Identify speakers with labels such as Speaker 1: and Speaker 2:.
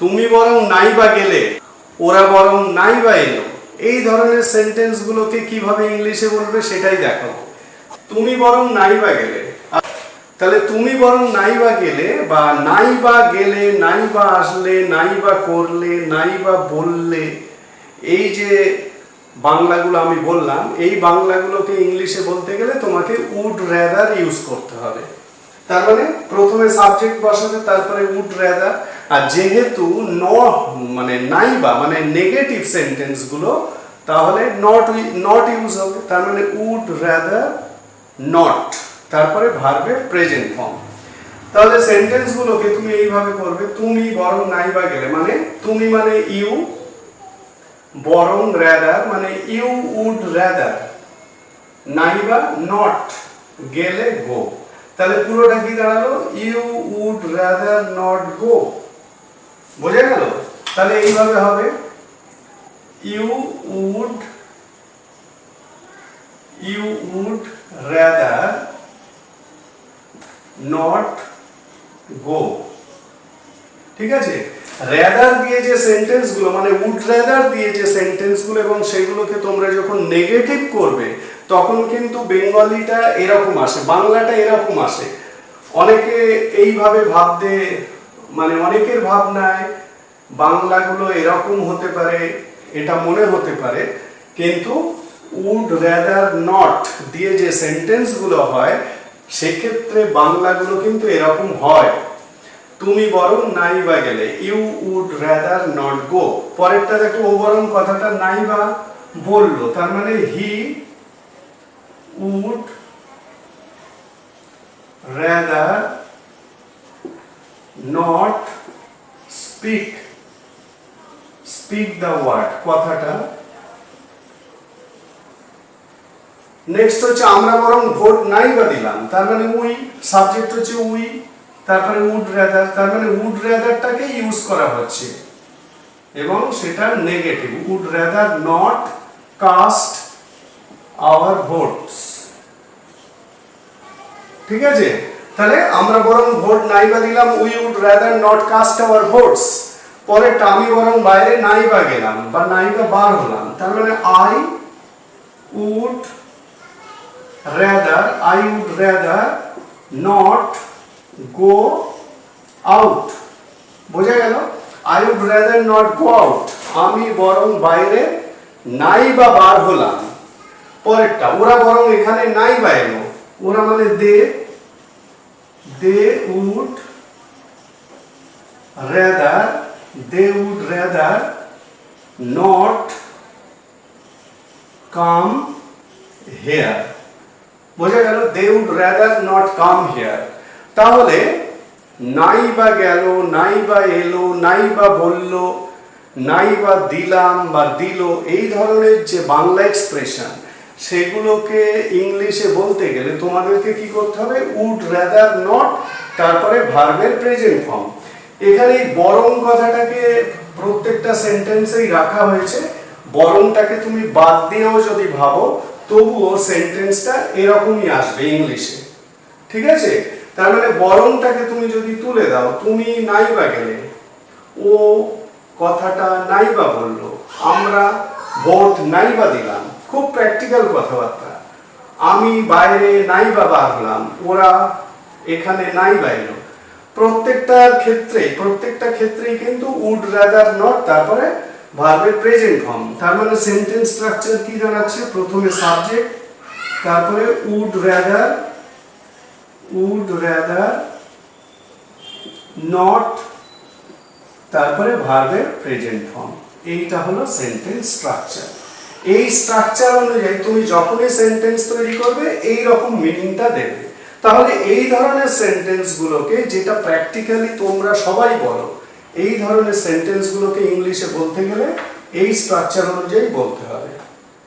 Speaker 1: তুমি বরং নাই বা গেলে, ওরা বরং নাই বা এলো। এই ধরনের সেন্টেন্সগুলোকে কীভাবে ইংলিশে বলবে সেটাই দেখাবো তুমি বরং নাই বা গেলে তাহলে তুমি বরং নাই বা গেলে বা নাই বা গেলে নাই বা আসলে নাই বা করলে নাই বা বললে, এই যে বাংলাগুলো আমি বললাম, এই বাংলাগুলোকে ইংলিশে বলতে গেলে তোমাকে উড রেদার ইউজ করতে হবে। তার মানে প্রথমে সাবজেক্ট বসাবে তারপরে উড রেদার আর যেহেতু ন মানে নাই বা মানে নেগেটিভ সেন্টেন্সগুলো তাহলে নট নট ইউজ হবে। তার মানে উড রেদার নট তারপরে ভার্বের প্রেজেন্ট ফর্ম তাহলে সেন্টেন্সগুলোকে তুমি এইভাবে করবে, তুমি বরং নাই বা গেলে মানে তুমি মানে ইউ বরং রেদার মানে ইউ উড রেদার নাই বা নট গেলে গো তাহলে পুরোটা কি দাঁড়াল? You would rather not go বোঝা গেল? তাহলে এইভাবে হবে। You would you would rather not go ঠিক আছে? রেদার দিয়ে যে সেন্টেন্সগুলো মানে উড রেদার দিয়ে যে সেন্টেন্সগুলো এবং সেগুলোকে তোমরা যখন নেগেটিভ করবে তখন কিন্তু বেঙ্গলিটা এরকম আসে, বাংলাটা এরকম আসে। অনেকে এইভাবে ভাবতে মানে অনেকের ভাবনায় বাংলাগুলো এরকম হতে পারে, এটা মনে হতে পারে, কিন্তু উড রেদার নট দিয়ে যে সেন্টেন্সগুলো হয়, সেক্ষেত্রে বাংলাগুলো কিন্তু এরকম হয়। তুমি বরং নাই বা গেলে, you would rather not go. পরেরটা দেখো ও বরং কথাটা নাই বা বলল, তার মানে he would rather not speak speak the word কথাটা। নেক্সট হচ্ছে আমরা বরং ভোট নাই বা দিলাম, তার মানে উই সাবজেক্ট হচ্ছে উই, তারপরে উড রেদার তার মানে উড রেদারটাকে ইউজ করা হচ্ছে। এবং সেটা negative would rather not cast our votes ঠিক আছে? তাহলে আমরা বরং ভোট নাই বা দিলাম we would rather not cast our votes পরেরটা আমি বরং বাইরে নাই বা গেলাম, বা নাই বা বার হলাম। তার মানে I would rather I would rather not go out বোঝা গেল? I would rather not go out আমি বরং বাইরে নাই বা বার হলাম। পরেরটা, ওরা বরং এখানে নাই বা এলো। ওরা মানে they they would rather they would rather not come here বোঝা গেল they would rather, not come here. তাহলে নাই বা গেল নাই বা এলো নাই বা বলল নাই বা দিলাম বা দিল, এই ধরনের যে বাংলা এক্সপ্রেশন সেগুলোকে ইংলিশে বলতে গেলে তোমাদেরকে কি করতে হবে? উড রেদার নট তারপরে ভার্বের প্রেজেন্ট ফর্ম এখানে এই বরং কথাটাকে প্রত্যেকটা সেন্টেন্সেই রাখা হয়েছে। বরংটাকে তুমি বাদ দিয়েও যদি ভাবো, তবুও সেন্টেন্সটা এরকমই আসবে ইংলিশে। ঠিক আছে? তার মানে বরংটাকে তুমি যদি তুলে দাও, তুমি নাই বা গেলে। ও কথাটা নাই বা বলল, আমরা ভোট নাই বা দিলাম। খুব প্র্যাকটিক্যাল কথাবার্তা। আমি বাইরে নাই বা বার হলাম, ওরা এখানে নাই বা এলো প্রত্যেকটার ক্ষেত্রে, প্রত্যেকটা ক্ষেত্রেই কিন্তু উড রাদার নট তারপরে ভার্বের প্রেজেন্ট ফর্ম তার মানে সেন্টেন্স স্ট্রাকচার কি দাঁড়াচ্ছে প্রথমে সাবজেক্ট তারপরে would rather would rather not তারপরে ভার্বের প্রেজেন্ট ফর্ম এইটা হলো সেন্টেন্স স্ট্রাকচার এই স্ট্রাকচার অনুযায়ী তুমি যখনই সেন্টেন্স তৈরি করবে এই রকম মিনিংটা দেবে। তাহলে এই ধরনের সেন্টেন্সগুলোকে যেটা প্র্যাকটিক্যালি তোমরা সবাই বলো, এই ধরনের সেন্টেন্সগুলোকে ইংলিশে বলতে গেলে এই স্ট্রাকচার অনুযায়ী বলতে হবে।